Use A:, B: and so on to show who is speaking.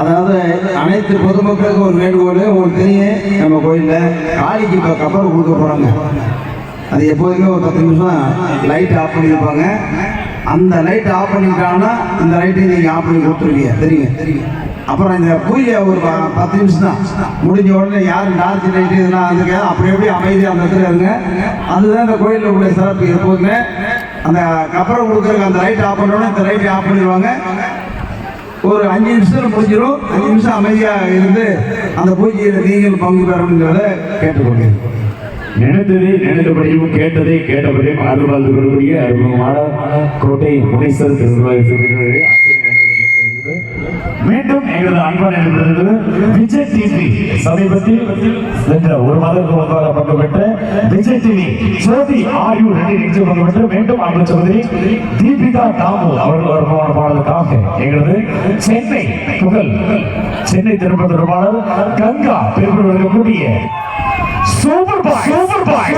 A: அதாவது அனைத்து பொதுமக்களுக்கும் ஒரு வேண்டுகோள் உங்களுக்கு தெரியும் நம்ம கோயிலில் காளிக்கு இப்போ கப்பல் கொடுக்க போகிறாங்க அது எப்போதுமே ஒரு பத்து நிமிஷம் லைட் ஆஃப் பண்ணியிருப்பாங்க அந்த லைட் ஆஃப் பண்ணிட்டாங்கன்னா இந்த லைட்டையும் நீங்கள் ஆஃப் பண்ணி கொடுத்துருவீங்க. தெரியுங்க? தெரியும் அப்புறம் இந்த பூஜை ஒரு பத்து நிமிஷம் தான். முடிஞ்ச உடனே யாரும் டார்ச் லைட்டு இதெல்லாம் இருக்க அப்படி எப்படி அமைதியாக அந்த இடத்துல இருங்க. அதுதான் இந்த கோயிலில் உள்ள சிறப்பு எப்போதுமே. அந்த கப்பரை கொடுக்குறதுக்கு அந்த லைட் ஆஃப் பண்ணோடனே இந்த லைட்டை ஆஃப் பண்ணிடுவாங்க. ஒரு அஞ்சு நிமிஷத்தில் முடிஞ்சிடும் அஞ்சு நிமிஷம் அமைதியாக இருந்து அந்த பூஜையில் நீங்கள் பங்கு பெறணுங்கிறத கேட்டுக்கொள்கிறேன்.
B: நினைத்ததை நினைத்தபடியும் கேட்டதை கேட்டபடியும் அருள் வாழ்ந்து கொள்ளக்கூடிய அருமையான கோட்டை முனீஸ்வர் திருவிழா மீண்டும் எங்களது அன்பன் நண்பர்கள் விஜய் டிவி சமீபத்தில் சென்ற ஒரு மாதத்துக்கு முன்பாக பங்கு விஜய் டிவி ஜோதி ஆயுள் நிகழ்ச்சி பங்கு மீண்டும் அமைச்சர் சகோதரி தீபிகா தாமு அவர்கள் வருமான பாடலுக்காக எங்களது சென்னை புகழ் சென்னை திருப்பதி தொடர்பாளர் Ganga பெருமைப்படுத்தக்கூடிய super super boy super boy